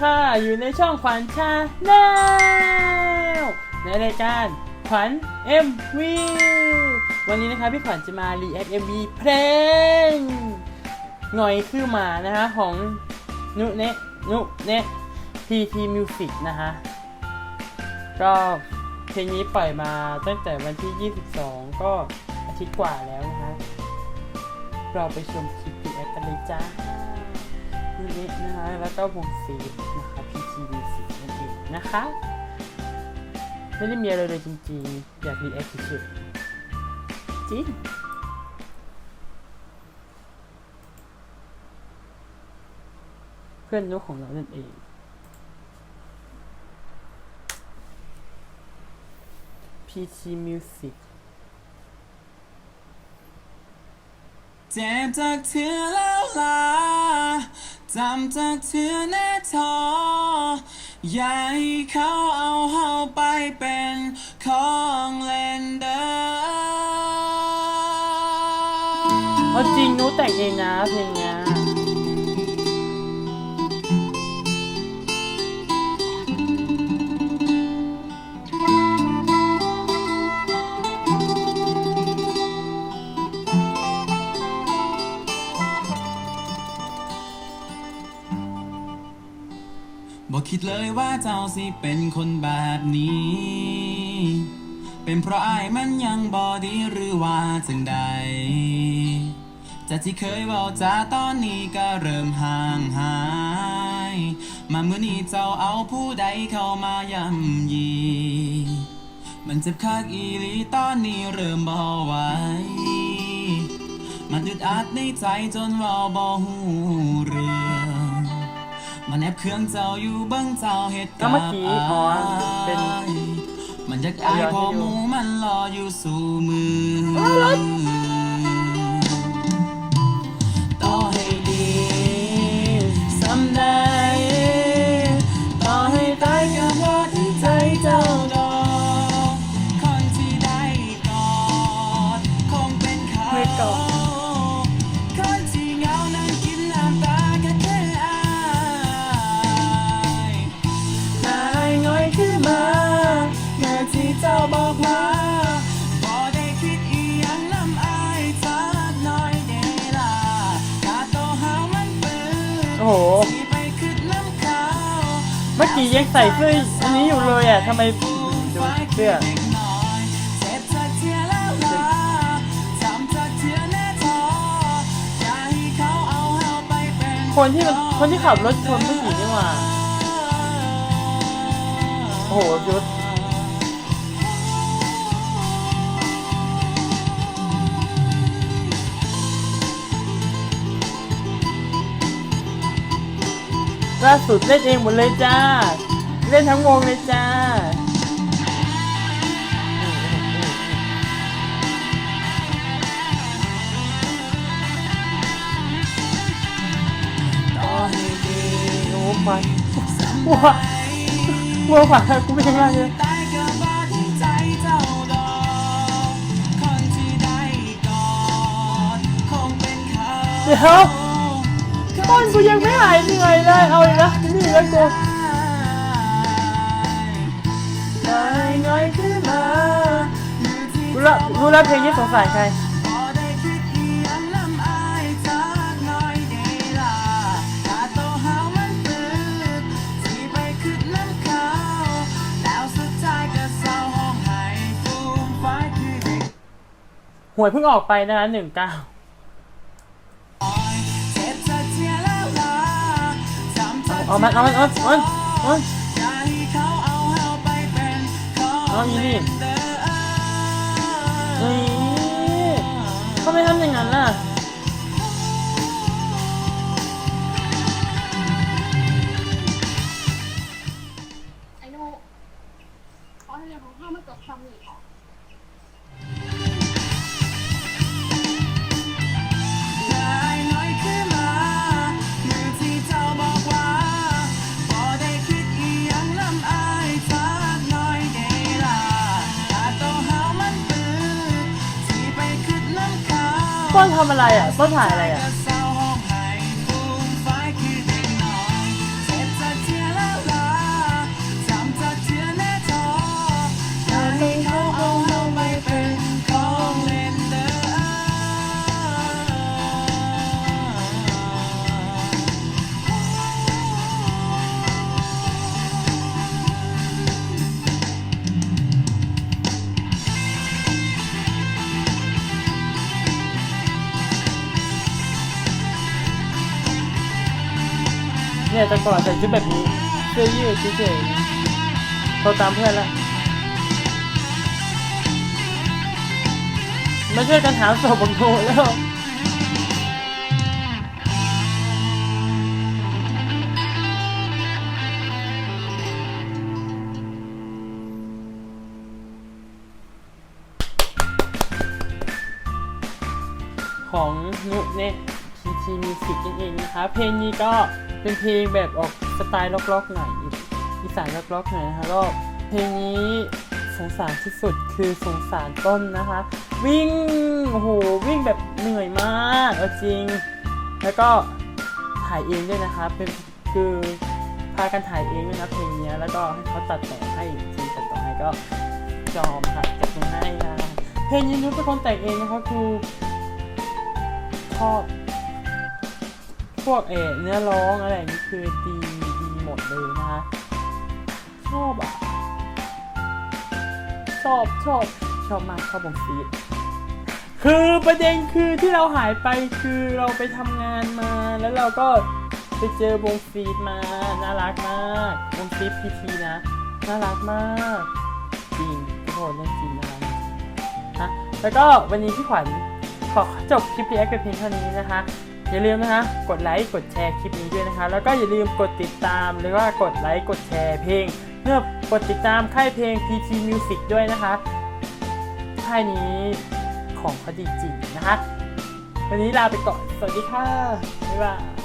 ค่ะ อยู่ในช่องขวัญชาแนลในรายการขวัญ MV วันนี้นะคะพี่ขวัญจะมา react MV เพลงหน่อยคือหมานะคะของนุเนะนุเนะ PT Music นะคะก็เพลงนี้ปล่อยมาตั้งแต่วันที่ 22 ก็อาทิตย์กว่าแล้วนะคะเราไปชมคลิป react กันเลยจ้า นี่นะคะ แล้วก็วงซีนะคะ PTV สีนั่นเองนะคะ ไม่ได้มีอะไรเลยจริงๆ อยากรีแอคเฉยๆจริงเพื่อนนุกของเรานั่นเอง PT Music เจ็บจากเธอแล้วล่ะ จำจากเธอแน่ทออย่าให้เขาเอาเฮาไปเป็นของเล่นเด้อเอาจริงนู้แต่งเองนะเพลงเนี้ย บอกคิดเลยว่าเจ้าสิเป็นคนแบบนี้ เป็นเพราะอายมันยังบอดีหรือว่าจังใดจากที่เคยเว่าจาตอนนี้ก็เริ่มห่างหาย มาเมื่อนี้เจ้าเอาผู้ใดเข้ามาย่ำยี มันเจ็บคักอีลีตอนนี้เริ่มบ่ไหวมันอึดอัดในใจจนเว่าบ่หูเรือ มันแอบเครื่องเจ้าอยู่เบิ้งเจ้าเหตุก็กับเมื่อกี้อ๋อเป็นมันอยากอายพอหมูมันรออยู่สู่มือต่อ โอ้โห เมื่อกี้ยังใส่เสื้ออันนี้อยู่เลยอะทำไมดูเสื้อคนที่คนที่ขับรถชนผู้หญิงนี่หว่า โอ้โหยุด ล่าสุดเล่นเองหมดเลยจ้า เล่นทั้งวงเลยจ้าต่อให้ดีโอ้ไปวัววัวผ่านกูไม่ยังไงเลยตายก็บ่ที่ใจเจ้าดอกคนที่ได้กอดคงเป็นเขาเดี๋ยว ต้นกูยังไม่หายเหนื่อยเลยเอาอีกแล้วนี่แล้วกูได้ง่อยขึ้นมาอยู่ที่รู้ละรู้แล้วเพลงนี้สงสารใครหวยเศร้าห้องไห้ฟูมไฟคือเด็กหวยเพิ่งออกไปนะคะหนึ่งเก้า เอามันเอามันเอามันเอามันอาเขาเอาเฮาเอาอีนี่เล่นเด้อนี่เขาไม่ทำอย่างนั้นล่ะไอ้โน่ขอให้เรียนของข้ามันจบซ้ำอีกค่ะได้ ต้นทำอะไรอะต้นถ่ายอะไรอะ เนี่ยแต่ก่อนใส่ชุดแบบนี้เสื้อยืดเฉยๆโทรตามเพื่อนละมาช่วยกันหาศพบังโนแล้วของนุเนี่ยทีทีมิวสิกนั่นเองนะคะเพลงนี้ก็ เป็นเพลงแบบออกสไตล์ล็อกๆหน่อยอีสานล็อกๆหน่อยนะคะก็เพลงนี้สงสารที่สุดคือสงสารต้นนะคะ วิ่งโอ้โหวิ่งแบบเหนื่อยมากเอาจริง แล้วก็ถ่ายเองด้วยนะคะเป็นคือพากันถ่ายเองด้วยนะเพลงนี้แล้วก็ให้เขาตัดแต่อให้ทีมตัดต่อให้ก็ยอมค่ะจัดมาให้นะเพลงนี้นุชเป็นคนแต่งเองนะคะคือชอบ พวกเอเนื้อร้องอะไรอย่างนี้คือดีดีหมดเลยนะคะชอบอะ ชอบชอบชอบมากชอบบงซีดคือประเด็นคือที่เราหายไปคือเราไปทำงานมา แล้วเราก็ไปเจอวงฟีดมา น่ารักมากวงฟีดพีทีนะ น่ารักมากจริงทุกคนเรื่องจริงนะคะนะแล้วก็วันนี้พี่ขวัญขอจบคลิปรีแอคเป็นเพียงเท่านี้นะคะ อย่าลืมนะคะ กดไลค์กดแชร์คลิปนี้ด้วยนะคะ แล้วก็อย่าลืมกดติดตามหรือว่ากดไลค์กดแชร์เพลงเพื่อกดติดตามค่ายเพลง PT Music ด้วยนะคะค่ายนี้ของเขาดีจริงนะคะ วันนี้ลาไปก่อน สวัสดีค่ะ บ๊ายบาย